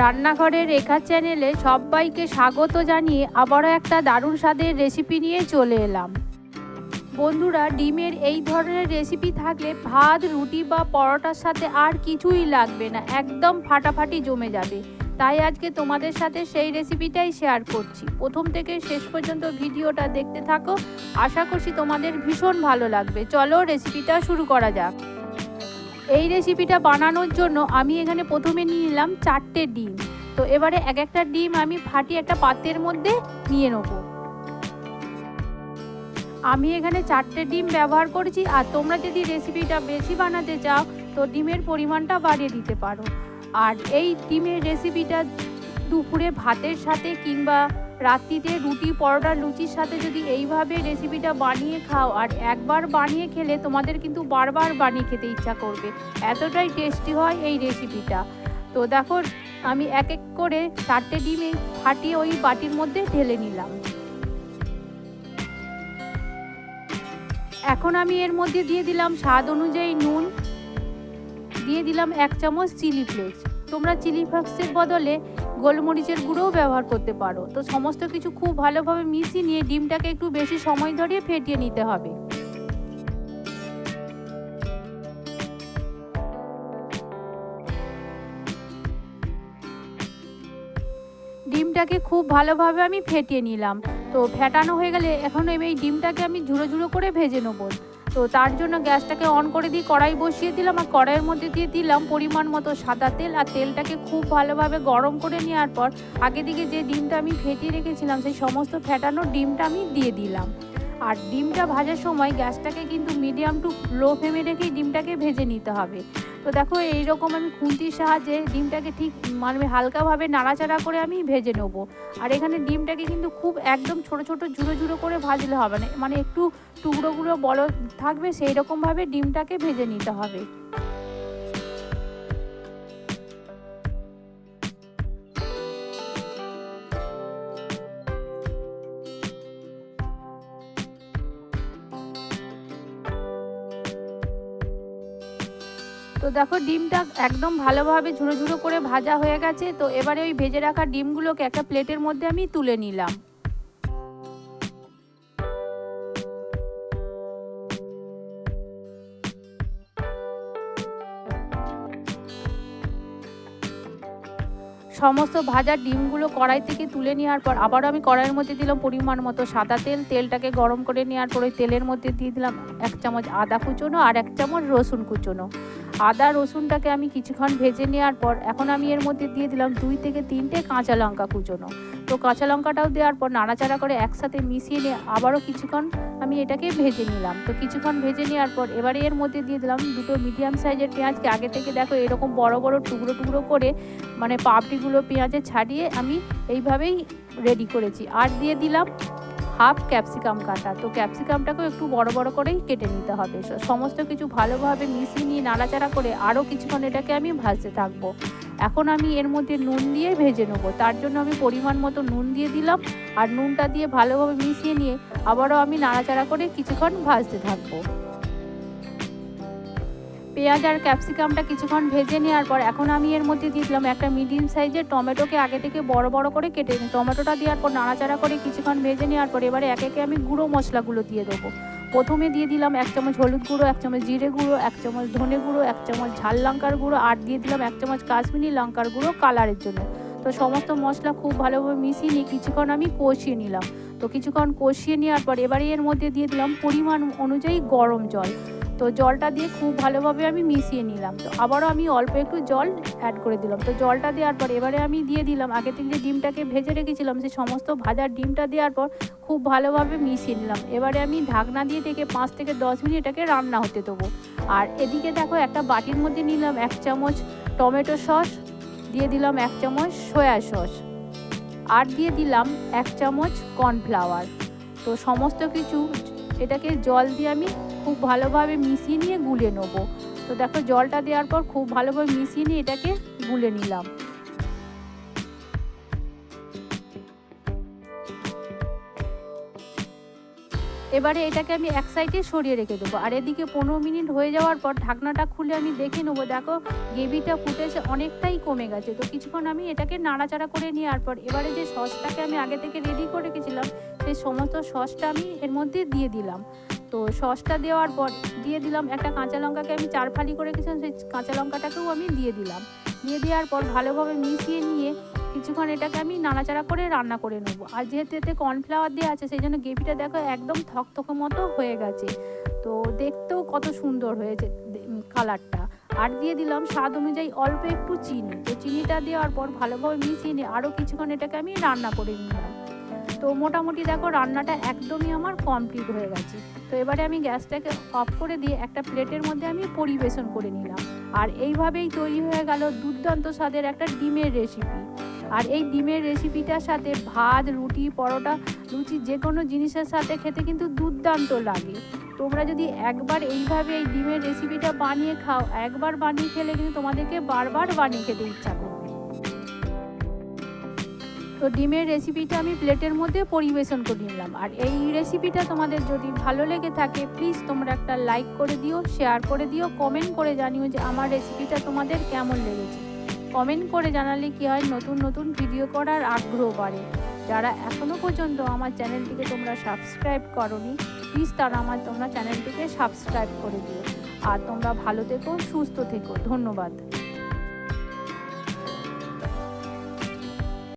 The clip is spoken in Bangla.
রান্নাঘরের রেখা চ্যানেলে সবাইকে স্বাগত জানিয়ে আবারও একটা দারুণ স্বাদের রেসিপি নিয়ে চলে এলাম। বন্ধুরা, ডিমের এই ধরনের রেসিপি থাকলে ভাত, রুটি বা পরোটার সাথে আর কিছুই লাগবে না, একদম ফাটাফাটি জমে যাবে। তাই আজকে তোমাদের সাথে সেই রেসিপিটাই শেয়ার করছি। প্রথম থেকে শেষ পর্যন্ত ভিডিওটা দেখতে থাকো। আশা করছি তোমাদের ভীষণ ভালো লাগবে। চলো রেসিপিটা শুরু করা যাক। এই রেসিপিটা বানানোর জন্য আমি এখানে প্রথমে নিয়ে নিলাম চারটে ডিম। তো এবারে এক একটা ডিম আমি ফাটিয়ে একটা পাত্রের মধ্যে নিয়ে নেব। আমি এখানে চারটে ডিম ব্যবহার করেছি আর তোমরা যদি রেসিপিটা বেশি বানাতে চাও, তো ডিমের পরিমাণটা বাড়িয়ে দিতে পারো। আর এই ডিমের রেসিপিটা দুপুরে ভাতের সাথে কিংবা রাত্রিতে রুটি, পরোটা, লুচির সাথে যদি এইভাবে রেসিপিটা বানিয়ে খাও, আর একবার বানিয়ে খেলে তোমাদের কিন্তু বারবার বানিয়ে খেতে ইচ্ছা করবে। এতটাই টেস্টি হয় এই রেসিপিটা তো দেখো, আমি এক এক করে চারটে ডিমে ফাটিয়ে ওই বাটির মধ্যে ঢেলে নিলাম। এখন আমি এর মধ্যে দিয়ে দিলাম স্বাদ অনুযায়ী নুন। দিয়ে দিলাম এক চামচ চিলি ফ্লেক্স তোমরা চিলি ফ্লেক্সের বদলে গোলমরিচের গুঁড়োও ব্যবহার করতে পারো। তো সমস্ত কিছু খুব ভালোভাবে মিশিয়ে নিয়ে ডিমটাকে একটু বেশি সময় ধরে ফেটিয়ে নিতে হবে। ডিমটাকে খুব ভালোভাবে আমি ফেটিয়ে নিলাম। তো ফেটানো হয়ে গেলে এখন এই ডিমটাকে আমি ঝুড়ো ঝুড়ো করে ভেজে নেব। তো তার জন্য গ্যাসটাকে অন করে দিয়ে কড়াই বসিয়ে দিলাম আর কড়াইয়ের মধ্যে দিয়ে দিলাম পরিমাণ মতো সাদা তেল আর তেলটাকে খুব ভালোভাবে গরম করে নেওয়ার পর আগে দিকে যে ডিমটা আমি ফেটিয়ে রেখেছিলাম সেই সমস্ত ফেটানো ডিমটা আমি দিয়ে দিলাম। আর ডিমটা ভাজার সময় গ্যাসটাকে কিন্তু মিডিয়াম টু লো ফ্লেমে রেখেই ডিমটাকে ভেজে নিতে হবে। তো দেখো এইরকম আমি খুন্তির সাহায্যে ডিমটাকে ঠিক মানে হালকাভাবে নাড়াচাড়া করে আমি ভেজে নেব। আর এখানে ডিমটাকে কিন্তু খুব একদম ছোট ছোট ঝুড়ো ঝুড়ো করে ভাজলে হবে না। মানে একটু টুকরোগুলো বড় থাকবে সেই রকমভাবে ডিমটাকে ভেজে নিতে হবে। তো দেখো ডিমটা একদম ভালোভাবে ঝুড়ো ঝুড়ো করে ভাজা হয়ে গেছে, তো এবারে ওই ভেজে রাখা ডিমগুলোকে একটা প্লেটের মধ্যে আমি তুলে নিলাম। সমস্ত ভাজা ডিমগুলো কড়াই থেকে তুলে নেওয়ার পর আবারও আমি কড়াইয়ের মধ্যে দিলাম পরিমাণ মতো সাদা তেল, তেলটাকে গরম করে নেওয়ার পর ওই তেলের মধ্যে দিয়ে দিলাম এক চামচ আদা কুচোনো আর এক চামচ রসুন কুচোনো। আদা রসুনটাকে আমি কিছুক্ষণ ভেজে নেওয়ার পর, এখন আমি এর মধ্যে দিয়ে দিলাম দুই থেকে তিনটে কাঁচা লঙ্কা কুচোনো। তো কাঁচা লঙ্কাটাও দেওয়ার পর নাড়াচাড়া করে একসাথে মিশিয়ে নিয়ে আবারও কিছুক্ষণ আমি এটাকে ভেজে নিলাম। তো কিছুক্ষণ ভেজে নেওয়ার পর এবারে এর মধ্যে দিয়ে দিলাম দুটো মিডিয়াম সাইজের পেঁয়াজকে আগে থেকে দেখো এরকম বড় বড় টুকরো টুকরো করে মানে পাপড়িগুলো পেঁয়াজে ছাড়িয়ে আমি এইভাবেই রেডি করেছি। আর দিয়ে দিলাম হাফ ক্যাপসিকাম কাটা। তো ক্যাপসিকামটাকেও একটু বড় বড় করেই কেটে নিতে হবে। সমস্ত কিছু ভালোভাবে মিশিয়ে নিয়ে নাড়াচাড়া করে আরও কিছুক্ষণ এটাকে আমি ভাজতে থাকব। এখন আমি এর মধ্যে নুন দিয়ে ভেজে নেব। তার জন্য আমি পরিমাণ মতো নুন দিয়ে দিলাম আর নুনটা দিয়ে ভালোভাবে মিশিয়ে নিয়ে আবারও আমি নাড়াচাড়া করে কিছুক্ষণ ভাজতে থাকব। পেঁয়াজ আর ক্যাপসিকামটা কিছুক্ষণ ভেজে নেওয়ার পর এখন আমি এর মধ্যে দিয়ে দিলাম একটা মিডিয়াম সাইজের টমেটোকে আগে থেকে বড় বড় করে কেটে নিই। টমেটোটা দেওয়ার পর নাড়াচাড়া করে কিছুক্ষণ ভেজে নেওয়ার পর এবারে একে একে আমি গুঁড়ো মশলাগুলো দিয়ে দেবো। প্রথমে দিয়ে দিলাম এক চামচ হলুদ গুঁড়ো, এক চামচ জিরে গুঁড়ো, এক চামচ ধনে গুঁড়ো, এক চামচ ঝাল লঙ্কার গুঁড়ো আর দিয়ে দিলাম এক চামচ কাশ্মীরি লঙ্কার গুঁড়ো কালারের জন্য। তো সমস্ত মশলা খুব ভালোভাবে মিশিয়ে নিয়ে কিছুক্ষণ আমি কষিয়ে নিলাম। তো কিছুক্ষণ কষিয়ে নেওয়ার পর এবারে এর মধ্যে দিয়ে দিলাম পরিমাণ অনুযায়ী গরম জল। তো জলটা দিয়ে খুব ভালোভাবে আমি মিশিয়ে নিলাম। তো আবারও আমি অল্প একটু জল অ্যাড করে দিলাম। তো জলটা দেওয়ার পর এবারে আমি দিয়ে দিলাম, আগে থেকে যে ডিমটাকে ভেজে রেখেছিলাম সেই সমস্ত ভাজার ডিমটা দেওয়ার পর খুব ভালোভাবে মিশিয়ে নিলাম। এবারে আমি ঢাকনা দিয়ে থেকে পাঁচ থেকে দশ মিনিট এটাকে রান্না হতে দেবো। আর এদিকে দেখো একটা বাটির মধ্যে নিলাম এক চামচ টমেটো সস, দিয়ে দিলাম এক চামচ সয়া সস, আর দিয়ে দিলাম এক চামচ কর্নফ্লাওয়ার। তো সমস্ত কিছু এটাকে জল দিয়ে আমি খুব ভালোভাবে মিশিয়ে নিয়ে গুলে নেব। তো দেখো জলটা দেওয়ার পর খুব ভালোভাবে মিশিয়ে নিয়ে এটাকে গুলে নিলাম। এবারে এটাকে আমি এক সাইডে সরিয়ে রেখে দেবো। আর এদিকে পনেরো মিনিট হয়ে যাওয়ার পর ঢাকনাটা খুলে আমি দেখে নেব, দেখো গ্রেভিটা ফুটেছে অনেকটাই কমে গেছে। তো কিছুক্ষণ আমি এটাকে নাড়াচাড়া করে নেওয়ার পর এবারে যে সসটাকে আমি আগে থেকে রেডি করে রেখেছিলাম, সেই সমস্ত সসটা আমি এর মধ্যে দিয়ে দিলাম। তো সসটা দেওয়ার পর দিয়ে দিলাম একটা কাঁচা লঙ্কাকে আমি চার ফালি করে রেখেছিলাম, সেই কাঁচা লঙ্কাটাকেও আমি দিয়ে দিলাম। দিয়ে দেওয়ার পর ভালোভাবে মিশিয়ে নিয়ে কিছুক্ষণ এটাকে আমি নাড়াচাড়া করে রান্না করে নেব। আর যেহেতু এতে কর্নফ্লাওয়ার দেওয়া আছে, সেই জন্য গ্রেভিটা দেখো একদম থকথকে মতো হয়ে গেছে। তো দেখতেও কত সুন্দর হয়েছে কালারটা আর দিয়ে দিলাম স্বাদ অনুযায়ী অল্প একটু চিনি। তো চিনিটা দেওয়ার পর ভালোভাবে মিশিয়ে নিয়ে আরও কিছুক্ষণ এটাকে আমি রান্না করে নিলাম। তো মোটামুটি দেখো রান্নাটা একদমই আমার কমপ্লিট হয়ে গেছে। তো এবারে আমি গ্যাসটাকে অফ করে দিয়ে একটা প্লেটের মধ্যে আমি পরিবেশন করে নিলাম। আর এইভাবেই তৈরি হয়ে গেল দুর্দান্ত স্বাদের একটা ডিমের রেসিপি আর এই ডিমের রেসিপিটার সাথে ভাত, রুটি, পরোটা, লুচি যে কোনো জিনিসের সাথে খেতে কিন্তু দুর্দান্ত লাগে। তোমরা যদি একবার এইভাবে এই ডিমের রেসিপিটা বানিয়ে খাও, একবার বানিয়ে খেলে কিন্তু তোমাদেরকে বারবার বানিয়ে খেতে ইচ্ছা করবে। তো ডিমের রেসিপিটা আমি প্লেটের মধ্যে পরিবেশন করে নিলাম। আর এই রেসিপিটা তোমাদের যদি ভালো লেগে থাকে প্লিজ তোমরা একটা লাইক করে দিও শেয়ার করে দিও কমেন্ট করে জানিও যে আমার রেসিপিটা তোমাদের কেমন লেগেছে। কমেন্ট করে জানালে কি হয়, নতুন নতুন ভিডিও করার আগ্রহ বাড়ে। যারা এখনও পর্যন্ত আমার চ্যানেলটিকে তোমরা সাবস্ক্রাইব করনি প্লিজ তারা আমার, তোমরা চ্যানেলটিকে সাবস্ক্রাইব করে দিও। আর তোমরা ভালো থেকো, সুস্থ থেকো। ধন্যবাদ।